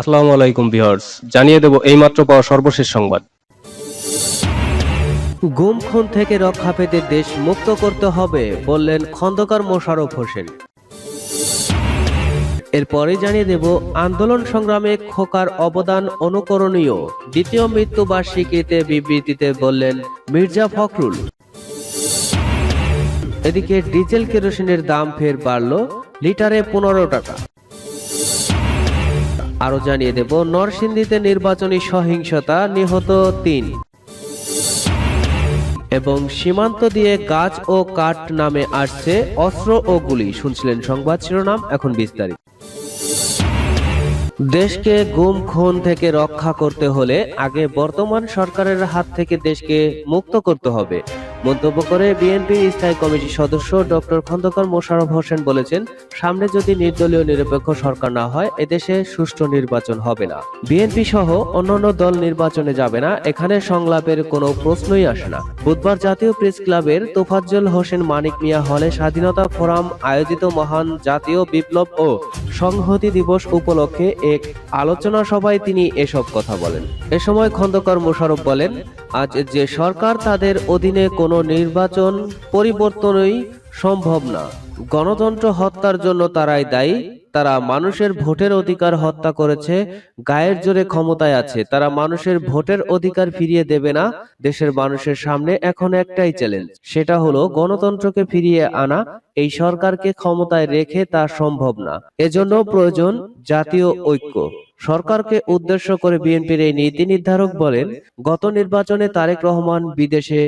আসসালামু আলাইকুম ভিউয়ার্স, জানিয়ে দেব এইমাত্র পাওয়া সর্বশেষ সংবাদ। গুম, খুন থেকে রক্ষা পেতে দেশ মুক্ত করতে হবে বললেন খন্দকার মোশাররফ হোসেন। এরপরে জানিয়ে দেব, আন্দোলন সংগ্রামে খোকার অবদান অনুকরণীয়। দ্বিতীয় মৃত্যুবার্ষিকীতে বিবৃতিতে বললেন মির্জা ফখরুল। এদিকে ডিজেল কেরোসিনের দাম ফের বাড়ল, লিটারে পনেরো টাকা। আরও জানিয়ে দেব, নরসিংদীতে নির্বাচনী সহিংসতা নিহত তিন। এবং সীমান্ত দিয়ে গাছ ও কাঠ নামে আসছে অস্ত্র ও গুলি, শুনছিলেন সংবাদ শিরোনাম, এখন বিস্তারিত। দেশকে গুম খুন থেকে রক্ষা করতে হলে আগে বর্তমান সরকারের হাত থেকে দেশকে মুক্ত করতে হবে। মন্তব্য করে বিএনপির স্থায়ী কমিটির সদস্য ডক্টর খন্দকার মোশাররফ হোসেন বলেছেন, সামনে যদি নির্দলীয় নিরপেক্ষ সরকার না হয়, এদেশে সুষ্ঠু নির্বাচন হবে না। বিএনপি সহ অন্যান্য দল নির্বাচনে যাবে না, এখানে সংলাপের কোনো প্রশ্নই আসে না। বুধবার জাতীয় প্রেস ক্লাবের তোফাজ্জল হোসেন মানিক মিয়া হলে স্বাধীনতা ফোরাম আয়োজিত মহান জাতীয় বিপ্লব ও সংহতি দিবস উপলক্ষে এক আলোচনা সভায় তিনি এসব কথা বলেন। এ সময় খন্দকার মোশাররফ বলেন, আজ যে সরকার তাদের অধীনে কোনো নির্বাচন পরিবর্তনই সম্ভব না। গণতন্ত্র হত্যার জন্য তারাই দায়ী। তারা মানুষের ভোটের অধিকার হত্যা করেছে, গায়ের জোরে ক্ষমতায় আছে, তারা মানুষের ভোটের অধিকার ফিরিয়ে দেবে না, দেশের মানুষের সামনে এখন একটাই চ্যালেঞ্জ সেটা হলো গণতন্ত্রকে ফিরিয়ে আনা, এই সরকারকে ক্ষমতায় রেখে তা সম্ভব না, এজন্য প্রয়োজন জাতীয় ঐক্য, সরকারকে উদ্দেশ্য করে বিএনপির এই নীতি নির্ধারক বলেন, গত নির্বাচনে তারেক রহমান বিদেশে,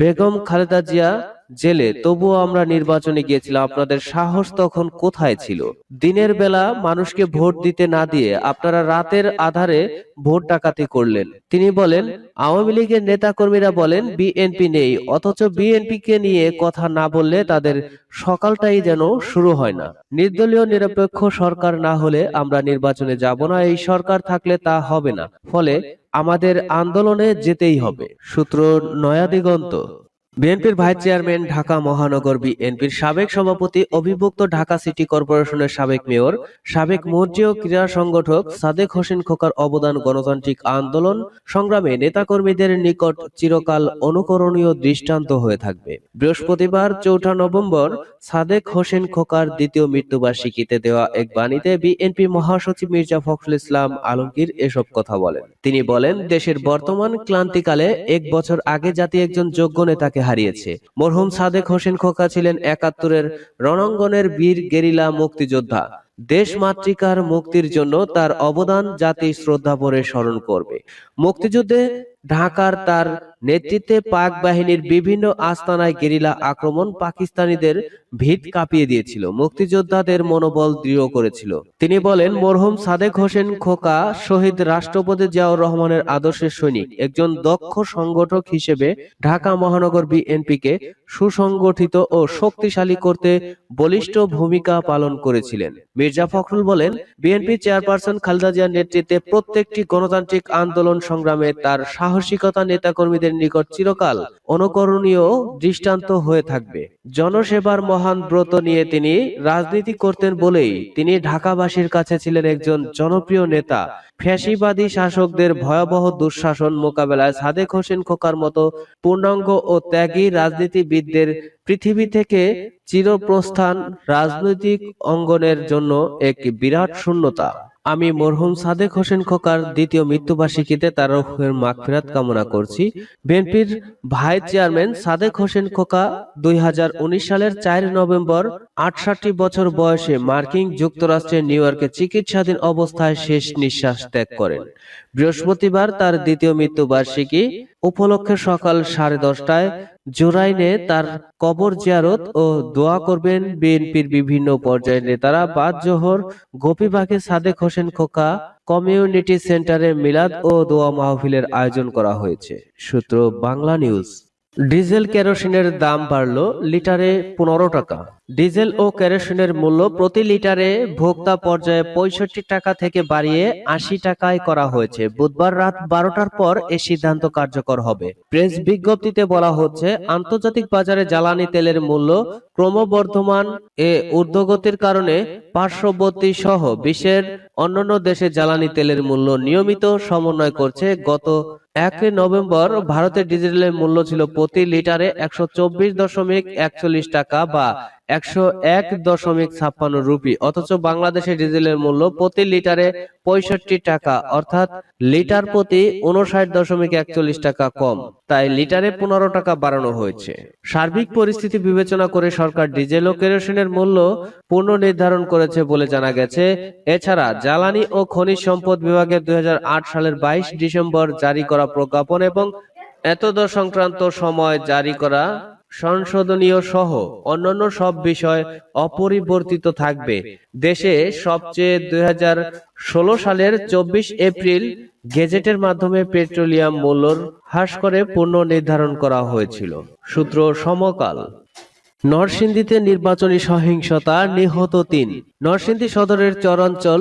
বেগম খালেদা জিয়া জেলে, তবুও আমরা নির্বাচনে গিয়েছিলাম, আপনাদের সাহস তখন কোথায় ছিল? দিনের বেলা মানুষকে ভোট দিতে না দিয়ে আপনারা রাতের আধারে ভোট ডাকাতি করলেন। তিনি বলেন, আওয়ামী লীগের নেতাকর্মীরা বলেন, বিএনপি নেই, অথচ বিএনপি কে নিয়ে কথা না বললে তাদের সকালটাই যেন শুরু হয় না। নির্দলীয় নিরপেক্ষ সরকার না হলে আমরা নির্বাচনে যাব না, এই সরকার থাকলে তা হবে না। ফলে আমাদের আন্দোলনে যেতেই হবে। সূত্র নয়া দিগন্ত বিএনপির ভাইস চেয়ারম্যান ঢাকা মহানগর বিএনপির সাবেক সভাপতি, অভিভুক্ত ঢাকা সিটি কর্পোরেশনের সাবেক মেয়র, সাবেক ও ক্রীড়া সংগঠক সাদেক হোসেন খোকার অবদান গণতান্ত্রিক আন্দোলন সংগ্রামে নেতাকর্মীদের নিকট চিরকাল অনুকরণীয় দৃষ্টান্ত হয়ে থাকবে। বৃহস্পতিবার, চৌঠা নভেম্বর, সাদেক হোসেন খোকার দ্বিতীয় মৃত্যুবার্ষিকীতে দেওয়া এক বাণীতে বিএনপি মহাসচিব মির্জা ফখরুল ইসলাম আলমগীর এসব কথা বলেন। তিনি বলেন, দেশের বর্তমান ক্লান্তিকালে এক বছর আগে জাতি একজন যোগ্য নেতাকে হারিয়েছে। মরহুম সাদেক হোসেন খোকা ছিলেন একাত্তরের রণাঙ্গনের বীর গেরিলা মুক্তিযোদ্ধা। দেশ মাতৃকার মুক্তির জন্য তার অবদান জাতি শ্রদ্ধা ভরে স্মরণ করবে। মুক্তিযুদ্ধে ঢাকার তার নেতৃত্বে পাক বাহিনীর বিভিন্ন আস্তানায় গেরিলা আক্রমণ পাকিস্তানিদের ভিত কাঁপিয়ে দিয়েছিল। মুক্তিযোদ্ধাদের মনোবল দৃঢ় করেছিল। তিনি বলেন, মরহুম সাদেক হোসেন খোকা শহীদ রাষ্ট্রপতি জিয়াউর রহমানের আদর্শের সৈনিক, একজন দক্ষ সংগঠক হিসেবে ঢাকা মহানগর বিএনপিকে সুসংগঠিত ও শক্তিশালী করতে বলিষ্ঠ ভূমিকা পালন করেছিলেন। মির্জা ফখরুল বলেন, বিএনপি চেয়ারপারসন খালেদা জিয়ার নেতৃত্বে প্রত্যেকটি গণতান্ত্রিক আন্দোলন সংগ্রামে তার সাহসিকতা নেতাকর্মীদের নিকট চিরকাল অনুকরণীয় দৃষ্টান্ত হয়ে থাকবে। জনসেবার মহান ব্রত নিয়ে তিনি রাজনীতি করতেন বলেই তিনি ঢাকাবাসীর কাছে ছিলেন একজন জনপ্রিয় নেতা। ফ্যাসিবাদী শাসকদের ভয়াবহ দুঃশাসন মোকাবেলায় সাদেক হোসেন খোকার মতো পূর্ণাঙ্গ ও ত্যাগী রাজনীতিবিদদের পৃথিবী থেকে চিরপ্রস্থান রাজনৈতিক অঙ্গনের জন্য এক বিরাট শূন্যতা। আমি মরহুম সাদেক হোসেন খোকার দ্বিতীয় মৃত্যুবার্ষিকীতে তার রুহের মাগফিরাত কামনা করছি। বিএনপির ভাইস চেয়ারম্যান সাদেক হোসেন খোকা দুই হাজার উনিশ সালের চার নভেম্বর আটষট্টি বছর বয়সে মার্কিন যুক্তরাষ্ট্রের নিউ ইয়র্কে চিকিৎসাধীন অবস্থায় শেষ নিঃশ্বাস ত্যাগ করেন। বৃহস্পতিবার তার দ্বিতীয় মৃত্যুবার্ষিকী উপলক্ষে সকাল সাড়ে দশটায় জোরাইনে তার কবর জিয়ারত ও দোয়া করবেন বিএনপির বিভিন্ন পর্যায়ের নেতারা। বাদ জোহর, গোপীবাগে সাদেক হোসেন খোকা, কমিউনিটি সেন্টারে মিলাদ ও দোয়া মাহফিলের আয়োজন করা হয়েছে। সূত্র বাংলা নিউজ। ডিজেল কেরোসিনের দাম বাড়ল লিটারে পনেরো টাকা। ডিজেল ও কেরোসিনের মূল্য প্রতি লিটারে ভোক্তা পর্যায়ে পঁয়ষট্টি টাকা থেকে বাড়িয়ে আশি টাকায় করা হয়েছে। বুধবার রাত বারোটার পর এ সিদ্ধান্ত কার্যকর হবে। প্রেস বিজ্ঞপ্তিতে বলা হচ্ছে, আন্তর্জাতিক বাজারে জ্বালানি তেলের মূল্য ক্রমবর্ধমান এ ঊর্ধ্বগতির কারণে পার্শ্ববর্তী সহ বিশ্বের অন্যান্য দেশে জ্বালানি তেলের মূল্য নিয়মিত সমন্বয় করছে। গত এক নভেম্বর ভারতের ডিজেলের মূল্য ছিল প্রতি লিটারে একশো চব্বিশ দশমিক একচল্লিশ টাকা বা একশো এক দশমিক ছাপ্পান্ন রুপি, অথচ বাংলাদেশে ডিজেলের মূল্য প্রতি লিটারে পঁয়ষট্টি টাকা, অর্থাৎ লিটার প্রতি উনষাট দশমিক একচল্লিশ টাকা কম। তাই লিটারে পনেরো টাকা বাড়ানো হয়েছে। সার্বিক পরিস্থিতি বিবেচনা করে সরকার ডিজেল ও কেরোসিনের মূল্য পুনর্নির্ধারণ করেছে বলে জানা গেছে। এছাড়া জ্বালানি ও খনিজ সম্পদ বিভাগের দুই হাজার আট সালের বাইশ ডিসেম্বর জারি করা প্রজ্ঞাপন এবং এতদ সংক্রান্ত সময় জারি করা সংশোধনীয় সহ অন্যান্য সব বিষয় অপরিবর্তিত থাকবে। দেশে সবচেয়ে দুই সালের চব্বিশ এপ্রিল গেজেটের মাধ্যমে পেট্রোলিয়াম মূল্যর হ্রাস করে পুনঃ নির্ধারণ করা হয়েছিল। সূত্র সমকাল। নরসিংদীতে নির্বাচনী সহিংসতা নিহত তিন। নরসিংদী সদরের চরাঞ্চল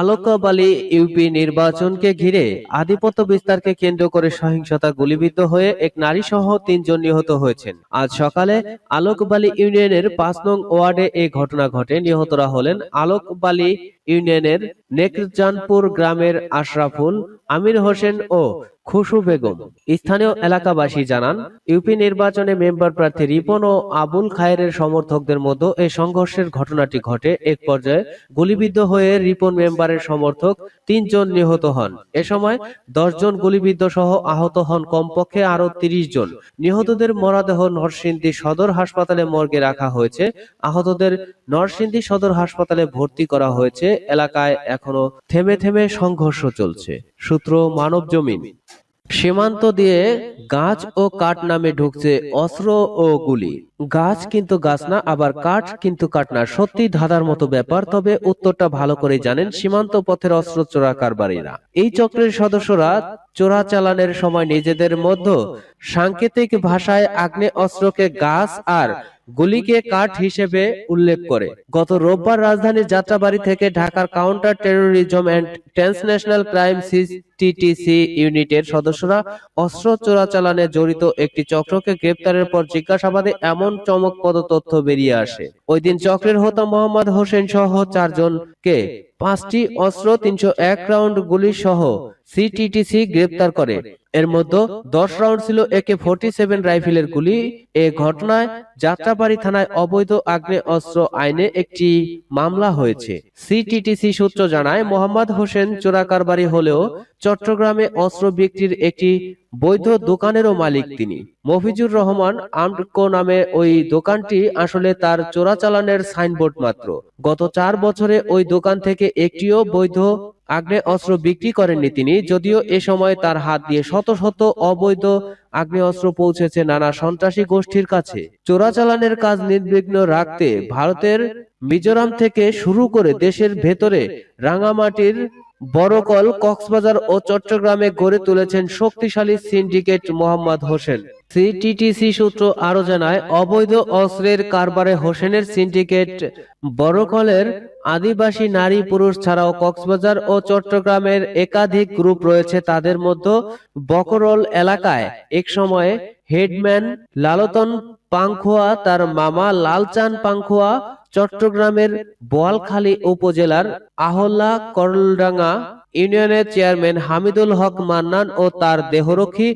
আলোকাবালি ইউপি নির্বাচনকে ঘিরে আধিপত্য বিস্তারকে কেন্দ্র করে সহিংসতা গুলিবিদ্ধ হয়ে এক নারী সহ তিনজন নিহত হয়েছেন। আজ সকালে আলোকবালি ইউনিয়নের পাঁচ নং ওয়ার্ডে এই ঘটনা ঘটে। নিহতরা হলেন আলোকবালি ইউনিয়নের নেকজানপুর গ্রামের আশরাফুল, আমির হোসেন ও খুশু বেগম। স্থানীয় এলাকাবাসী জানান ইউপি নির্বাচনে মেম্বার প্রার্থী রিপন ও আবুল খায়ের সমর্থকদের মধ্যে এই সংঘর্ষের ঘটনাটি ঘটে। এক পর্যায়ে গুলিবিদ্ধ হয়ে রিপন মেম্বারের সমর্থক তিনজন নিহত হন। এ সময় জন গুলিবিদ্ধ সহ আহত হন কমপক্ষে আরও তিরিশ জন। নিহতদের মরদেহ নরসিংদী সদর হাসপাতালে মর্গে রাখা হয়েছে। আহতদের নরসিংদী সদর হাসপাতালে ভর্তি করা হয়েছে। এলাকায় এখনও থেমে থেমে সংঘর্ষ চলছে। সূত্র মানব জমিন। সীমান্ত দিয়ে গাছ ও কাঠ নামে ঢুকছে অস্ত্র ও গুলি। গাছ কিন্তু গাছ না, আবার কাঠ কিন্তু কাঠ না। সত্যি ধাঁধার মতো ব্যাপার, তবে উত্তরটা ভালো করে জানেন সীমান্ত পথের অস্ত্র চোরা কারবারিরা এই চক্রের সদস্যরা চোরা চালানের সময় নিজেদের মধ্যে সাংকেতিক ভাষায় আগ্নে অস্ত্রকে গাছ আর গুলিকে কাঠ হিসেবে উল্লেখ করে। গত রোববার রাজধানীর যাত্রাবাড়ি থেকে ঢাকার counter terrorism and transnational crime CTTC ইউনিটের সদস্যরা অস্ত্র চোরাচালানে জড়িত একটি চক্রকে গ্রেপ্তারের পর জিজ্ঞাসাবাদে এমন চমকপ্রদ তথ্য বেরিয়ে আসে। ওই দিন চক্রের হোতা মোহাম্মদ হোসেন সহ চারজনকে পাঁচটি অস্ত্র তিনশো এক রাউন্ড গুলি সহ সিটিটিসি গ্রেপ্তার করে। এর মধ্যে দশ রাউন্ড ছিল একে ফোর্টি সেভেন রাইফেলের গুলি। এ ঘটনায় যাত্রাবাড়ি থানায় অবৈধ আগ্নে অস্ত্র আইনে একটি মামলা হয়েছে। সিটিটিসি সূত্র জানায়, মোহাম্মদ হোসেন চোরাকারবারি হলেও চট্টগ্রামে অস্ত্র বিক্রির একটি বৈধ দোকানেরও মালিক তিনি। মফিজুর রহমান আমকো নামে ওই দোকানটি আসলে তার চোরাচালানের সাইনবোর্ড মাত্র। গত চার বছরে ওই দোকান থেকে একটিও বৈধ আগ্নে অস্ত্র বিক্রি করেননি তিনি যদিও এ সময় তার হাত দিয়ে শত শত অবৈধ আগ্নেয়াস্ত্র পৌঁছেছে নানা সন্ত্রাসী গোষ্ঠীর কাছে। চোরাচালানের কাজ নির্বিঘ্ন রাখতে ভারতের মিজোরাম থেকে শুরু করে দেশের ভেতরে রাঙামাটির বড়কল কক্সবাজার ও চট্টগ্রামে গড়ে তুলেছেন শক্তিশালী সিন্ডিকেট মোহাম্মদ হোসেন। সিটিটিসি সূত্র আরও জানায় অবৈধ অস্ত্রের কারবারে হোসেনের সিন্ডিকেট বড়কলের আদিবাসী নারী পুরুষ ছাড়াও কক্সবাজার ও চট্টগ্রামের একাধিক গ্রুপ রয়েছে তাদের মধ্যে বকরল এলাকায়। এক সময়ে হেডম্যান লালতন পাংখোয়া তার মামা লালচান পাংখোয়া চট্টগ্রামের বোয়ালখালী উপজেলার আহল্লা করলডাঙ্গা ইউনিয়নের চেয়ারম্যান হামিদুল হক মান্নান ও তার দেহরক্ষী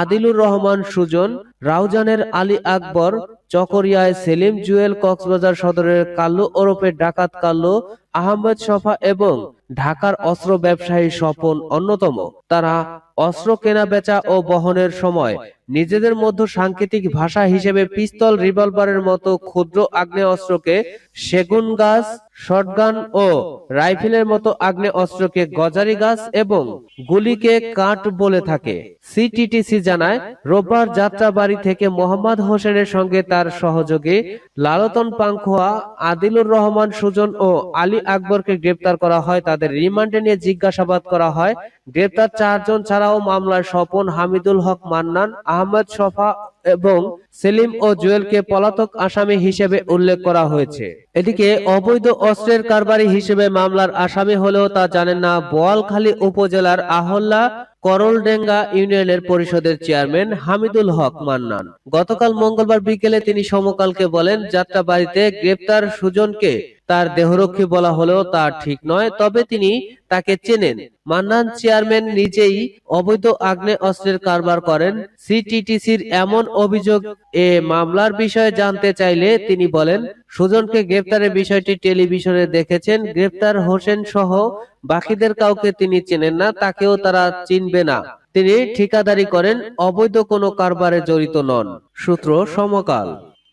আদিলুর রহমান সুজন, রাউজানের আলী আকবর, চকরিয়ায় সেলিম জুয়েল কক্সবাজার সদরের কাল্লু ওরফে ডাকাত কাল্লু আহমেদ সফা এবং ঢাকার অস্ত্র ব্যবসায়ী স্বপন অন্যতম। তারা অস্ত্র কেনা, বেচা ও বহনের সময় নিজেদের মধ্যে সাংকেতিক ভাষা হিসেবে পিস্তল, রিভলভারের মতো ক্ষুদ্র আগ্নেয় অস্ত্রকে সেগুন গাছ, শটগান ও রাইফেলের মতো আগ্নেয় অস্ত্রকে গজারি গাছ এবং গুলিকে কাঠ বলে থাকে। সিটিটিসি জানায়, রোববার যাত্রাবাড়ি থেকে মোহাম্মদ হোসেনের সঙ্গে তার সহযোগী লালতন পাংখোয়া, আদিলুর রহমান সুজন ও আলী আকবরকে গ্রেপ্তার করা হয় তাদের রিমান্ডে নিয়ে জিজ্ঞাসাবাদ করা হয়। গ্রেপ্তার চারজন ছাড়াও মামলায় স্বপন হামিদুল হক মান্নান আহমদ শফা এবং সেলিম ও জুয়েলকে পলাতক আসামি হিসেবে উল্লেখ করা হয়েছে। এদিকে অবৈধ অস্ত্রের কারবারি হিসেবে মামলার আসামি হলেও তা জানেন না বোয়ালখালী উপজেলার আহল্লা করলডেঙ্গা ইউনিয়নের পরিষদের চেয়ারম্যান হামিদুল হক মান্নান। গতকাল মঙ্গলবার বিকেলে তিনি সমকালকে বলেন যাত্রাবাড়িতে গ্রেপ্তার সুজনকে তার দেহরক্ষী বলা হলেও তা ঠিক নয়, তবে তিনি তাকে চেনেন। মান্নান চেয়ারম্যান নিজেই অবৈধ আগ্নেয় অস্ত্রের কারবার করেন। সিটিটিসির এমন অভিযোগ এ মামলার বিষয়ে জানতে চাইলে তিনি বলেন, সুজনকে গ্রেপ্তারের বিষয়টি টেলিভিশনে দেখেছেন। গ্রেপ্তার হোসেন সহ বাকিদের কাউকে তিনি চেনেন না, তাকেও তারা চিনবে না। তিনি ঠিকাদারি করেন, অবৈধ কোনো কারবারে জড়িত নন। সূত্র সমকাল।